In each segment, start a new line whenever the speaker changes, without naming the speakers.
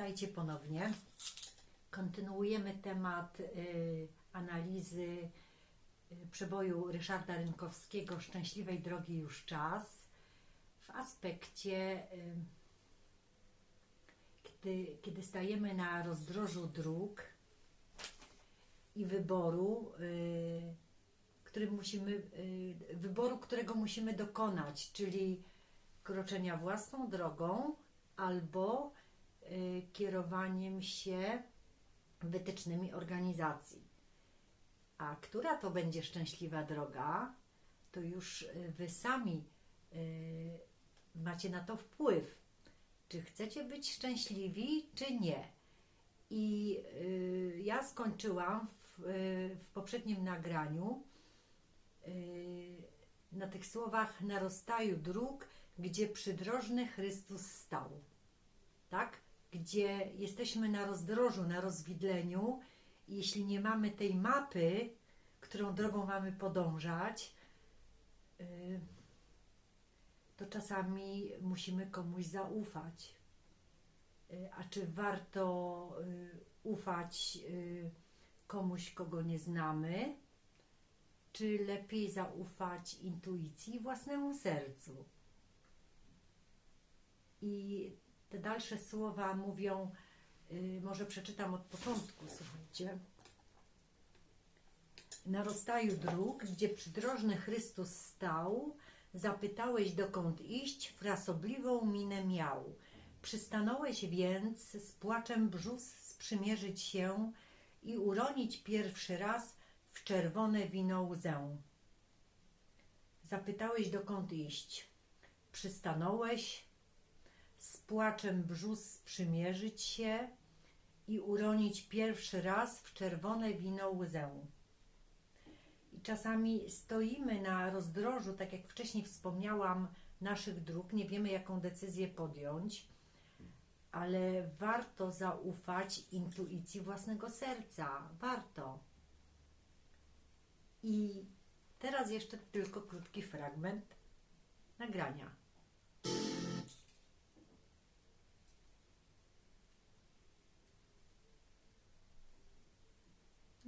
Witajcie ponownie. Kontynuujemy temat y, analizy y, przeboju Ryszarda Rynkowskiego Szczęśliwej drogi już czas w aspekcie, y, kiedy, kiedy stajemy na rozdrożu dróg i wyboru, y, który musimy, y, wyboru, którego musimy dokonać, czyli kroczenia własną drogą albo kierowaniem się wytycznymi organizacji. A która to będzie szczęśliwa droga, to już y, Wy sami y, macie na to wpływ. Czy chcecie być szczęśliwi, czy nie. I y, ja skończyłam w, y, w poprzednim nagraniu y, na tych słowach na rozstaju dróg, gdzie przydrożny Chrystus stał. Tak? Gdzie jesteśmy na rozdrożu, na rozwidleniu. I jeśli nie mamy tej mapy, którą drogą mamy podążać, y, to czasami musimy komuś zaufać. Y, A czy warto y, ufać komuś, kogo nie znamy? Czy lepiej zaufać intuicji własnemu sercu? I te dalsze słowa mówią, y, może przeczytam od początku, słuchajcie. Na rozstaju dróg, gdzie przydrożny Chrystus stał, zapytałeś dokąd iść, frasobliwą minę miał. Przystanąłeś więc z płaczem brzus sprzymierzyć się i uronić pierwszy raz w czerwone wino łzę. Zapytałeś dokąd iść. Przystanąłeś płaczem brzus sprzymierzyć się i uronić pierwszy raz w czerwone wino łzę. I czasami stoimy na rozdrożu, tak jak wcześniej wspomniałam, naszych dróg, nie wiemy jaką decyzję podjąć, ale warto zaufać intuicji własnego serca. Warto. I teraz jeszcze tylko krótki fragment nagrania.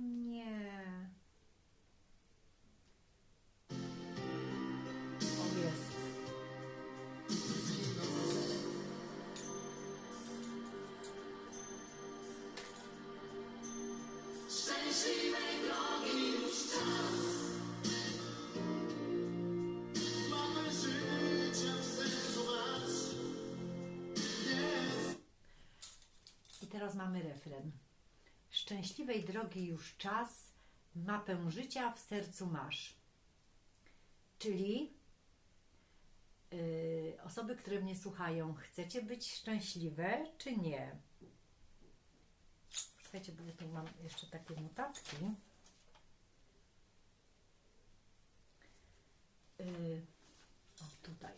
Nie. O jest.
Szczęśliwej drogi już czas. Mamy życia w sercu masz. Jest
I teraz mamy refren. Szczęśliwej drogi już czas, mapę życia w sercu masz. Czyli yy, osoby, które mnie słuchają, chcecie być szczęśliwe, czy nie? Słuchajcie, bo ja tu mam jeszcze takie notatki. Yy, o, tutaj.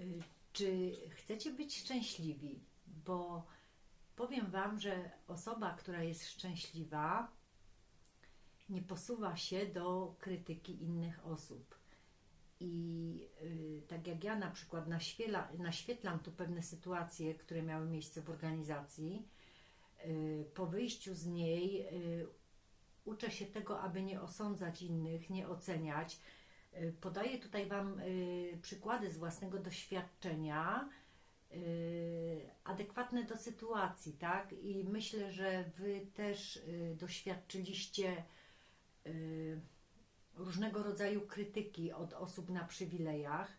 Y, Czy chcecie być szczęśliwi? Bo powiem Wam, że osoba, która jest szczęśliwa, nie posuwa się do krytyki innych osób. I y, tak jak ja na przykład naświetla, naświetlam tu pewne sytuacje, które miały miejsce w organizacji, y, po wyjściu z niej y, uczę się tego, aby nie osądzać innych, nie oceniać, Y, Podaję tutaj Wam y, przykłady z własnego doświadczenia, adekwatne do sytuacji, tak? I myślę, że Wy też y, doświadczyliście y, różnego rodzaju krytyki od osób na przywilejach.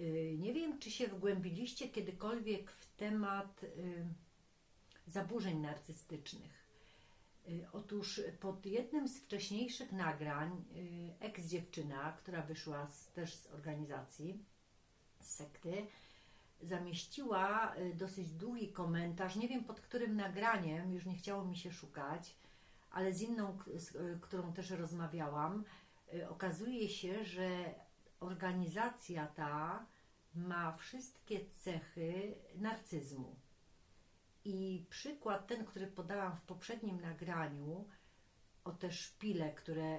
Y, Nie wiem, czy się wgłębiliście kiedykolwiek w temat y, zaburzeń narcystycznych. Y, Otóż pod jednym z wcześniejszych nagrań y, ex-dziewczyna, która wyszła z, też z organizacji, z sekty, zamieściła y, dosyć długi komentarz. Nie wiem pod którym nagraniem, już nie chciało mi się szukać, ale z inną, z y, którą też rozmawiałam, y, okazuje się, że organizacja ta ma wszystkie cechy narcyzmu. I przykład ten, który podałam w poprzednim nagraniu, o te szpile, które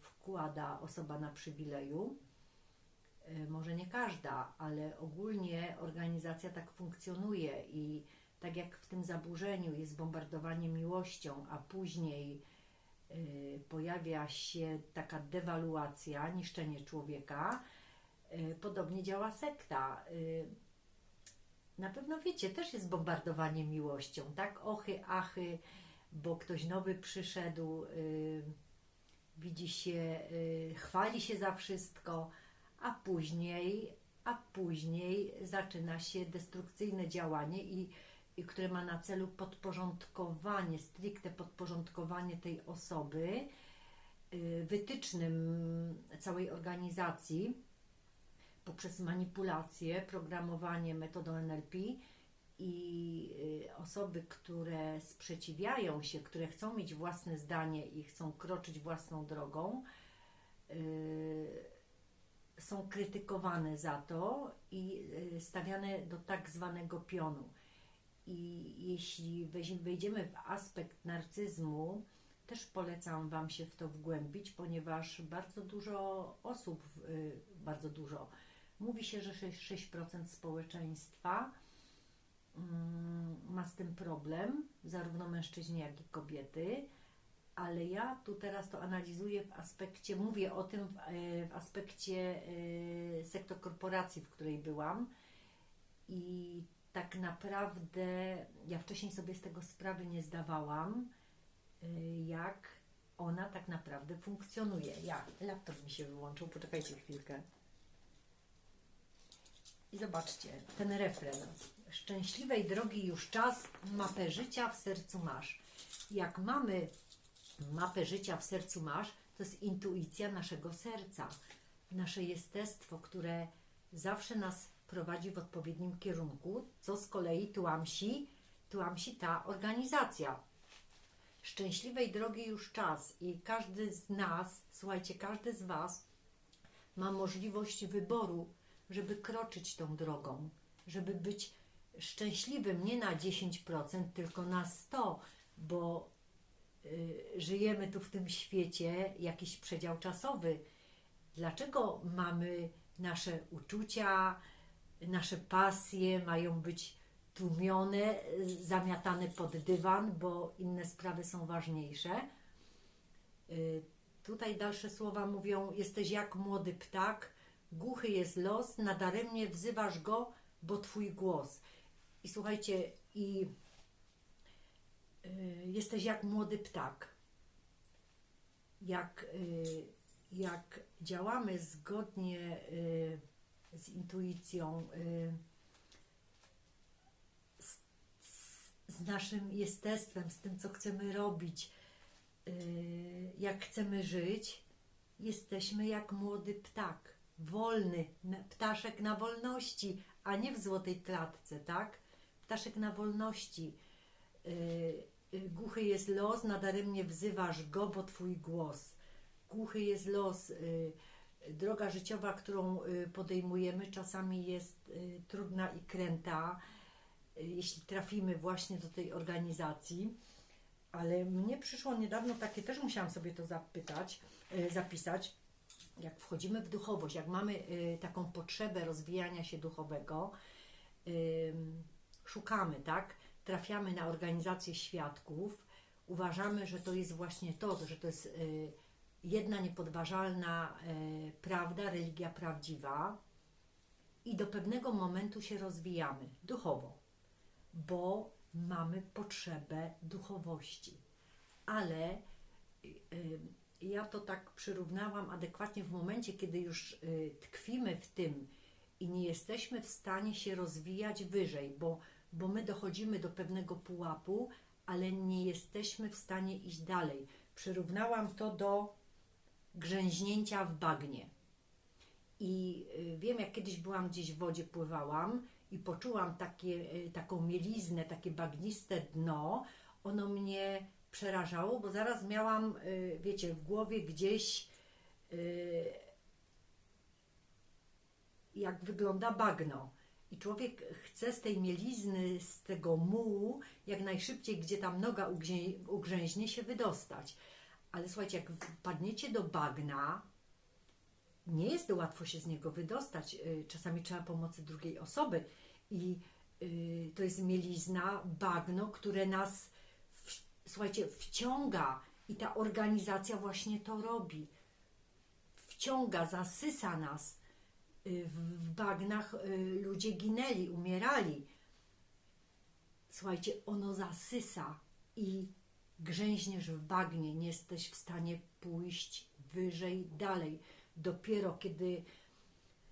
wkłada osoba na przywileju, Może nie każda, ale ogólnie organizacja tak funkcjonuje i tak jak w tym zaburzeniu jest bombardowanie miłością, a później y, pojawia się taka dewaluacja, niszczenie człowieka, y, podobnie działa sekta. Na pewno wiecie, też jest bombardowanie miłością, tak? Ochy, achy, bo ktoś nowy przyszedł, widzi się, chwali się za wszystko, a później, a później zaczyna się destrukcyjne działanie i, i które ma na celu podporządkowanie, stricte podporządkowanie tej osoby y, wytycznym całej organizacji poprzez manipulację, programowanie metodą NLP i y, osoby, które sprzeciwiają się, które chcą mieć własne zdanie i chcą kroczyć własną drogą, y, są krytykowane za to i y, stawiane do tak zwanego pionu. I jeśli wejdziemy w aspekt narcyzmu, też polecam Wam się w to wgłębić, ponieważ bardzo dużo osób, y, bardzo dużo, mówi się, że 6%, 6% społeczeństwa mm, ma z tym problem, zarówno mężczyźni, jak i kobiety, ale ja tu teraz to analizuję w aspekcie, mówię o tym w, e, w aspekcie e, sektor korporacji, w której byłam i tak naprawdę ja wcześniej sobie z tego sprawy nie zdawałam, y, jak ona tak naprawdę funkcjonuje. Ja, laptop mi się wyłączył, poczekajcie chwilkę. I zobaczcie, ten refren. Szczęśliwej drogi już czas, mapę życia w sercu masz. Jak mamy mapę życia w sercu masz, to jest intuicja naszego serca, nasze jestestwo, które zawsze nas prowadzi w odpowiednim kierunku, co z kolei tłamsi, tłamsi ta organizacja. Szczęśliwej drogi już czas i każdy z nas, słuchajcie, każdy z Was ma możliwość wyboru, żeby kroczyć tą drogą, żeby być szczęśliwym nie na 10%, tylko na 100%, bo żyjemy tu w tym świecie jakiś przedział czasowy. Dlaczego mamy nasze uczucia, nasze pasje mają być tłumione, y, zamiatane pod dywan, bo inne sprawy są ważniejsze? Y, Tutaj dalsze słowa mówią: Jesteś jak młody ptak, głuchy jest los, nadaremnie wzywasz go, bo twój głos. I słuchajcie, i y, jesteś jak młody ptak. Jak, y, jak działamy zgodnie y, z intuicją, y, z, z- naszym jestestwem, z tym, co chcemy robić, y, jak chcemy żyć, jesteśmy jak młody ptak, wolny, ptaszek na wolności, a nie w złotej klatce, tak? Ptaszek na wolności. Y, y, Głuchy jest los, nadaremnie wzywasz go, bo twój głos. Głuchy jest los. y, Droga życiowa, którą podejmujemy, czasami jest trudna i kręta, jeśli trafimy właśnie do tej organizacji. Ale mnie przyszło niedawno takie, też musiałam sobie to zapytać, zapisać. Jak wchodzimy w duchowość, jak mamy taką potrzebę rozwijania się duchowego, szukamy, tak? Trafiamy na organizację świadków, uważamy, że to jest właśnie to, że to jest y, jedna niepodważalna y, prawda, religia prawdziwa i do pewnego momentu się rozwijamy duchowo, bo mamy potrzebę duchowości. Ale y, ja to tak przyrównałam adekwatnie w momencie, kiedy już tkwimy w tym i nie jesteśmy w stanie się rozwijać wyżej, bo, bo my dochodzimy do pewnego pułapu, ale nie jesteśmy w stanie iść dalej. Przyrównałam to do grzęźnięcia w bagnie. I y, wiem, jak kiedyś byłam gdzieś w wodzie, pływałam i poczułam takie, y, taką mieliznę, takie bagniste dno. Ono mnie przerażało, bo zaraz miałam, y, wiecie, w głowie gdzieś jak wygląda bagno. I człowiek chce z tej mielizny, z tego mułu, jak najszybciej, gdzie tam noga ugrzę- ugrzęźnie, się wydostać. Ale słuchajcie, jak wpadniecie do bagna, nie jest łatwo się z niego wydostać. Y, Czasami trzeba pomocy drugiej osoby i y, to jest mielizna, bagno, które nas, słuchajcie, wciąga i ta organizacja właśnie to robi. Wciąga, zasysa nas. Y, W, bagnach y, ludzie ginęli, umierali. Słuchajcie, ono zasysa i grzęźniesz w bagnie, nie jesteś w stanie pójść wyżej, dalej. Dopiero kiedy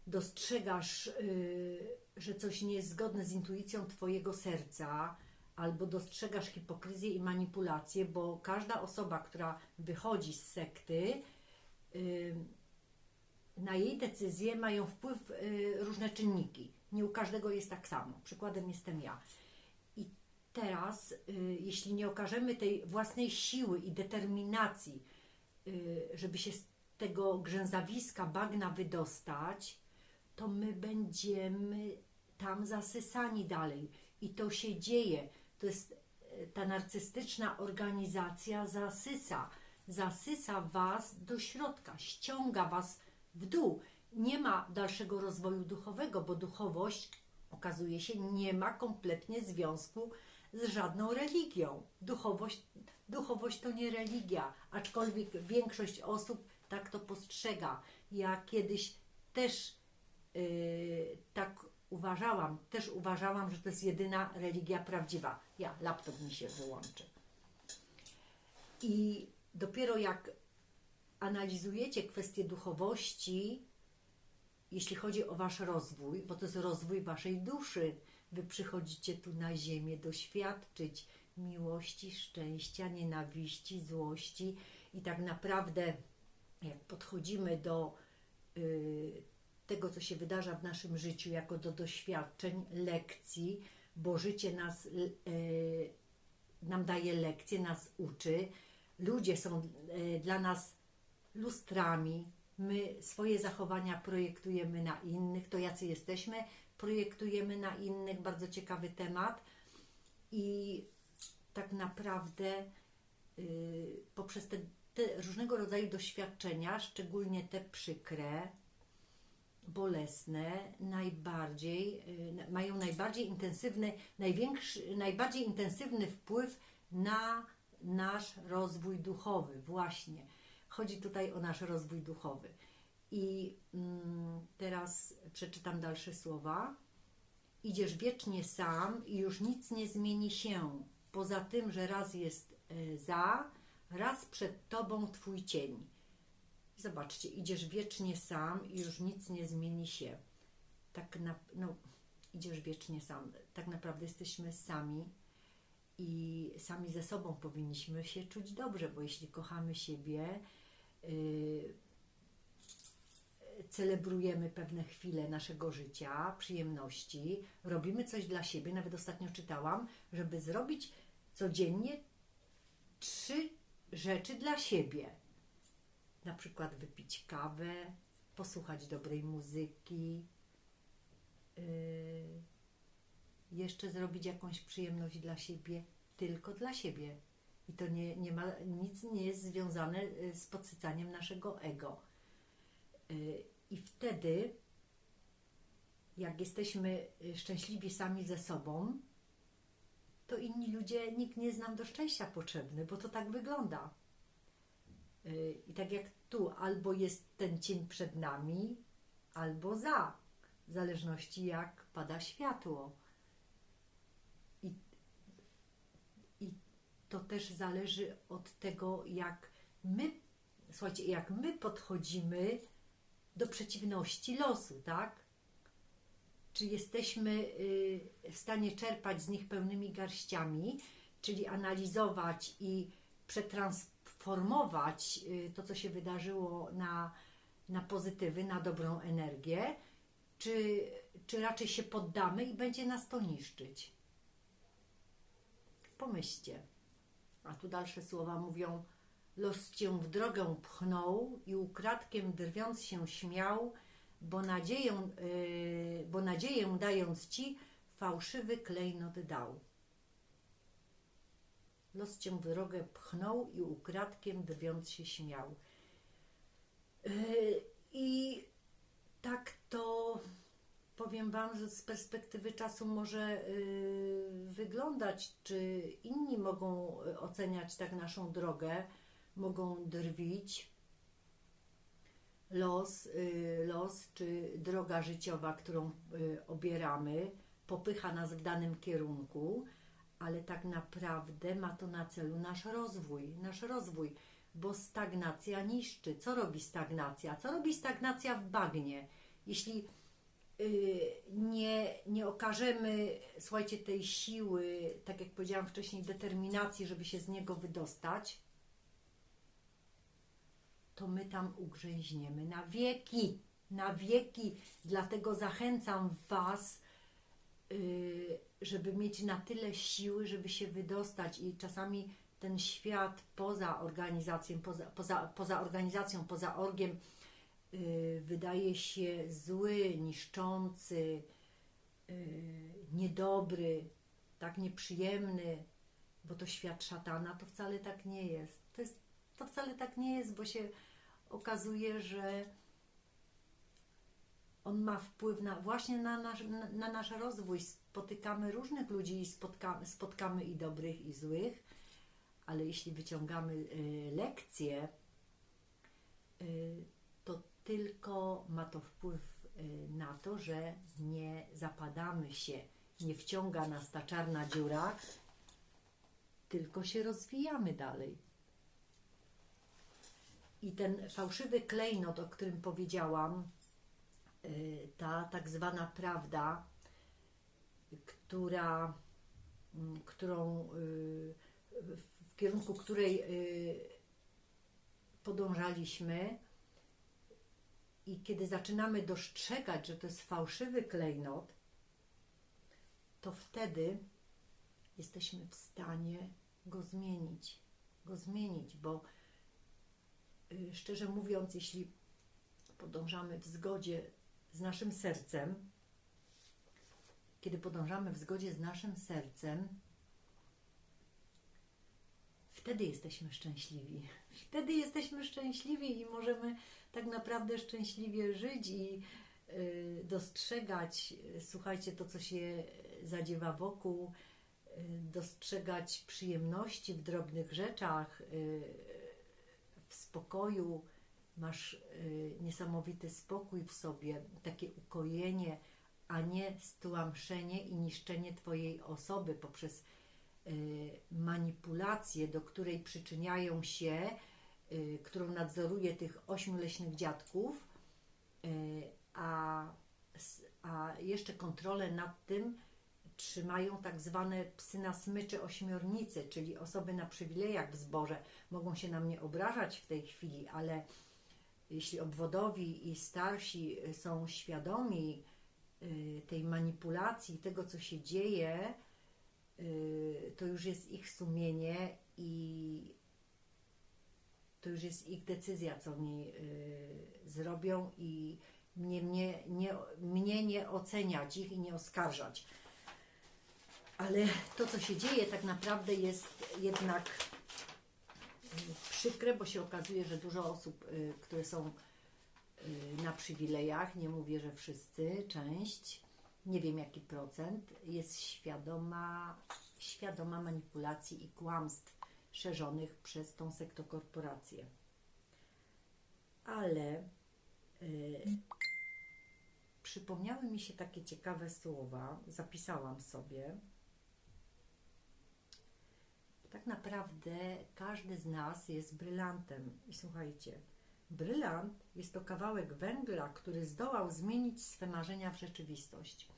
dostrzegasz, y, że coś nie jest zgodne z intuicją Twojego serca, albo dostrzegasz hipokryzję i manipulację, bo każda osoba, która wychodzi z sekty, na jej decyzje mają wpływ y, różne czynniki. Nie u każdego jest tak samo. Przykładem jestem ja. I teraz, y, jeśli nie okażemy tej własnej siły i determinacji, y, żeby się z tego grzęzawiska bagna wydostać, to my będziemy tam zasysani dalej. I to się dzieje. To jest ta narcystyczna organizacja zasysa. Zasysa was do środka, ściąga was w dół. Nie ma dalszego rozwoju duchowego, bo duchowość okazuje się nie ma kompletnie związku z żadną religią. Duchowość, duchowość to nie religia, aczkolwiek większość osób tak to postrzega. Ja kiedyś też yy, tak uważałam, też uważałam, że to jest jedyna religia prawdziwa. Ja, laptop mi się wyłączy. I dopiero jak analizujecie kwestię duchowości, jeśli chodzi o Wasz rozwój, bo to jest rozwój Waszej duszy, Wy przychodzicie tu na ziemię doświadczyć miłości, szczęścia, nienawiści, złości i tak naprawdę jak podchodzimy do y, tego, co się wydarza w naszym życiu, jako do doświadczeń, lekcji, bo życie nas, y, nam daje lekcje, nas uczy. Ludzie są y, dla nas lustrami. My swoje zachowania projektujemy na innych. To jacy jesteśmy, projektujemy na innych. Bardzo ciekawy temat. I tak naprawdę y, poprzez te, te różnego rodzaju doświadczenia, szczególnie te przykre, bolesne, najbardziej, y, mają najbardziej intensywny, największy, najbardziej intensywny wpływ na nasz rozwój duchowy. Właśnie. Chodzi tutaj o nasz rozwój duchowy. I mm, teraz przeczytam dalsze słowa. Idziesz wiecznie sam i już nic nie zmieni się. Poza tym, że raz jest e, za, raz przed tobą twój cień. Zobaczcie, idziesz wiecznie sam i już nic nie zmieni się. Tak na, no, idziesz wiecznie sam. Tak naprawdę jesteśmy sami i sami ze sobą powinniśmy się czuć dobrze, bo jeśli kochamy siebie, celebrujemy pewne chwile naszego życia, przyjemności, robimy coś dla siebie. Nawet ostatnio czytałam, żeby zrobić codziennie trzy rzeczy dla siebie. Na przykład wypić kawę, posłuchać dobrej muzyki, yy, jeszcze zrobić jakąś przyjemność dla siebie, tylko dla siebie. I to nie, nie ma, nic nie jest związane y, z podsycaniem naszego ego. Y, I wtedy, jak jesteśmy y, szczęśliwi sami ze sobą, to inni ludzie, nikt nie jest nam do szczęścia potrzebny, bo to tak wygląda. I tak jak tu, albo jest ten cień przed nami, albo za, w zależności jak pada światło. I, i to też zależy od tego, jak my, słuchajcie, jak my podchodzimy do przeciwności losu, tak? Czy jesteśmy y, w stanie czerpać z nich pełnymi garściami, czyli analizować i przetransformować y, to, co się wydarzyło na, na pozytywy, na dobrą energię, czy, czy raczej się poddamy i będzie nas to niszczyć? Pomyślcie. A tu dalsze słowa mówią: Los cię w drogę pchnął i ukradkiem drwiąc się śmiał, bo nadzieję, yy, bo nadzieję dając ci, fałszywy klejnot dał. Los cię w drogę pchnął i ukradkiem drwiąc się śmiał. Yy, I tak to powiem Wam, że z perspektywy czasu może y, wyglądać, czy inni mogą y, oceniać tak naszą drogę, mogą drwić. Los, y, los czy droga życiowa, którą obieramy, popycha nas w danym kierunku, ale tak naprawdę ma to na celu nasz rozwój, nasz rozwój, bo stagnacja niszczy. Co robi stagnacja? Co robi stagnacja w bagnie? Jeśli nie, nie okażemy, słuchajcie, tej siły, tak jak powiedziałam wcześniej, determinacji, żeby się z niego wydostać, to my tam ugrzęźniemy na wieki, na wieki. Dlatego zachęcam Was, y, żeby mieć na tyle siły, żeby się wydostać i czasami ten świat poza organizacją, poza, poza, poza organizacją, poza orgiem y, wydaje się zły, niszczący, y, niedobry, tak nieprzyjemny, bo to świat szatana, to wcale tak nie jest. To, jest, to wcale tak nie jest, bo się okazuje, że on ma wpływ na, właśnie na nasz, na, na nasz rozwój. Spotykamy różnych ludzi i spotkamy, spotkamy i dobrych, i złych, ale jeśli wyciągamy y, lekcje, y, tylko ma to wpływ y, na to, że nie zapadamy się, nie wciąga nas ta czarna dziura, tylko się rozwijamy dalej. I ten fałszywy klejnot, o którym powiedziałam, y, ta tak zwana prawda, która, mm, którą, y, w kierunku której podążaliśmy, i kiedy zaczynamy dostrzegać, że to jest fałszywy klejnot, to wtedy jesteśmy w stanie go zmienić. Go zmienić, bo y, szczerze mówiąc, jeśli podążamy w zgodzie z naszym sercem, kiedy podążamy w zgodzie z naszym sercem, wtedy jesteśmy szczęśliwi. Wtedy jesteśmy szczęśliwi i możemy tak naprawdę szczęśliwie żyć i y, dostrzegać, słuchajcie, to, co się zadziewa wokół, y, dostrzegać przyjemności w drobnych rzeczach, y, w spokoju. Masz niesamowity spokój w sobie, takie ukojenie, a nie stłamszenie i niszczenie Twojej osoby poprzez manipulację, do której przyczyniają się, którą nadzoruje tych ośmiu leśnych dziadków, y, a, a jeszcze kontrolę nad tym trzymają tak zwane psy na smyczy ośmiornicy, czyli osoby na przywilejach w zborze. Mogą się na mnie obrażać w tej chwili, ale jeśli obwodowi i starsi y, są świadomi y, tej manipulacji, tego co się dzieje, y, to już jest ich sumienie i to już jest ich decyzja, co oni y, zrobią i mnie, mnie, nie, mnie nie oceniać ich i nie oskarżać. Ale to, co się dzieje, tak naprawdę jest jednak y, przykre, bo się okazuje, że dużo osób, y, które są y, na przywilejach, nie mówię, że wszyscy, część, nie wiem jaki procent, jest świadoma, świadoma manipulacji i kłamstw szerzonych przez tą sektokorporację. Ale y, przypomniały mi się takie ciekawe słowa, zapisałam sobie. Tak naprawdę każdy z nas jest brylantem. I słuchajcie, brylant jest to kawałek węgla, który zdołał zmienić swe marzenia w rzeczywistość.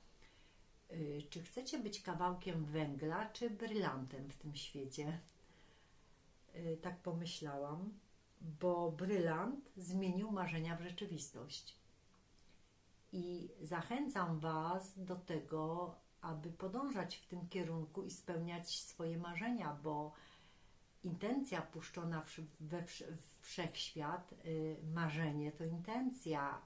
Y, Czy chcecie być kawałkiem węgla, czy brylantem w tym świecie? Y, Tak pomyślałam, bo brylant zmienił marzenia w rzeczywistość. I zachęcam Was do tego, aby podążać w tym kierunku i spełniać swoje marzenia, bo intencja puszczona we wszechświat, y, marzenie to intencja.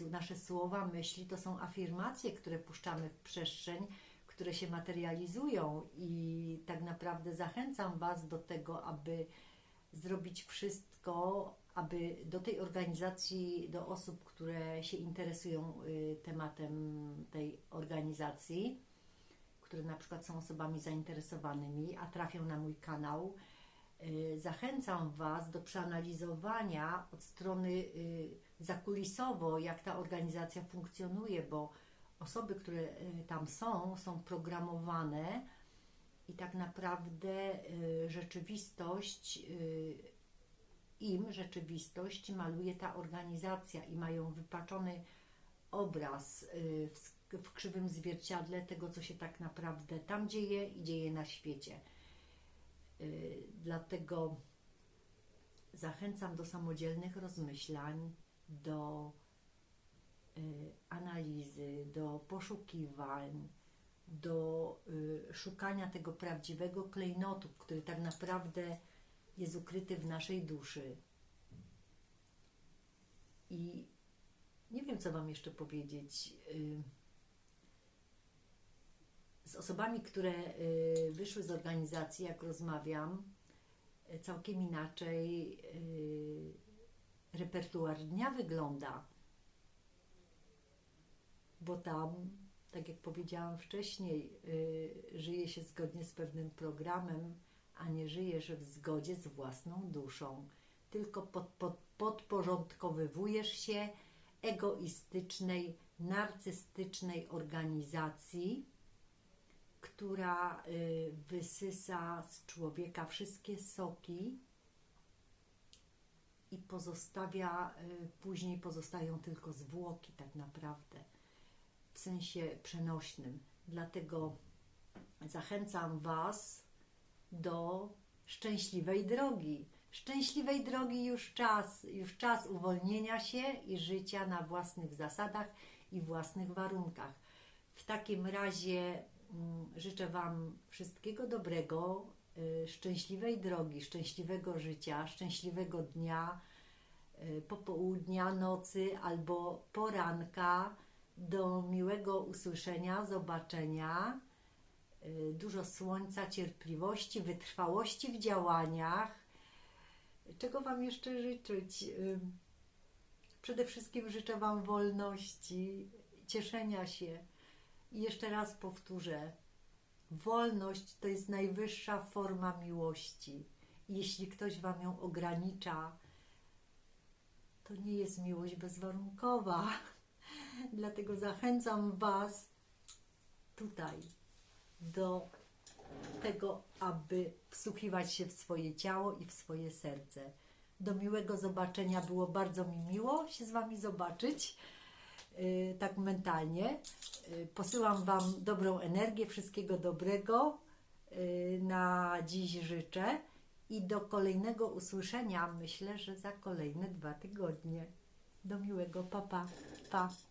Y, nasze słowa, myśli to są afirmacje, które puszczamy w przestrzeń, które się materializują i tak naprawdę zachęcam Was do tego, aby zrobić wszystko, aby do tej organizacji, do osób, które się interesują y, tematem tej organizacji, które na przykład są osobami zainteresowanymi, a trafią na mój kanał, y, zachęcam Was do przeanalizowania od strony y, zakulisowo, jak ta organizacja funkcjonuje, bo osoby, które y, tam są, są programowane i tak naprawdę y, rzeczywistość y, im rzeczywistość maluje ta organizacja i mają wypaczony obraz w, krzywym zwierciadle tego, co się tak naprawdę tam dzieje i dzieje na świecie. Dlatego zachęcam do samodzielnych rozmyślań, do analizy, do poszukiwań, do y, szukania tego prawdziwego klejnotu, który tak naprawdę jest ukryty w naszej duszy. I nie wiem, co Wam jeszcze powiedzieć. Y, Z osobami, które y, wyszły z organizacji, jak rozmawiam, y, całkiem inaczej y, repertuar dnia wygląda. Bo tam, tak jak powiedziałam wcześniej, y, żyje się zgodnie z pewnym programem, a nie żyjesz w zgodzie z własną duszą. Tylko pod, pod, podporządkowywujesz się egoistycznej, narcystycznej organizacji, która y, wysysa z człowieka wszystkie soki i pozostawia, y, później pozostają tylko zwłoki, tak naprawdę, w sensie przenośnym. Dlatego zachęcam Was do szczęśliwej drogi. Szczęśliwej drogi już czas, już czas uwolnienia się i życia na własnych zasadach i własnych warunkach. W takim razie mm, życzę Wam wszystkiego dobrego, y, szczęśliwej drogi, szczęśliwego życia, szczęśliwego dnia, y, popołudnia, nocy albo poranka. Do miłego usłyszenia, zobaczenia y, dużo słońca, cierpliwości, wytrwałości w działaniach. Czego Wam jeszcze życzyć? Y, Przede wszystkim życzę Wam wolności, cieszenia się. I jeszcze raz powtórzę: wolność to jest najwyższa forma miłości. Jeśli ktoś Wam ją ogranicza, to nie jest miłość bezwarunkowa. Dlatego zachęcam Was tutaj do tego, aby wsłuchiwać się w swoje ciało i w swoje serce. Do miłego zobaczenia. Było bardzo mi miło się z Wami zobaczyć, yy, tak mentalnie. Yy, posyłam Wam dobrą energię, wszystkiego dobrego. Yy, na dziś życzę i do kolejnego usłyszenia, myślę, że za kolejne dwa tygodnie. Do miłego, papa, Tá.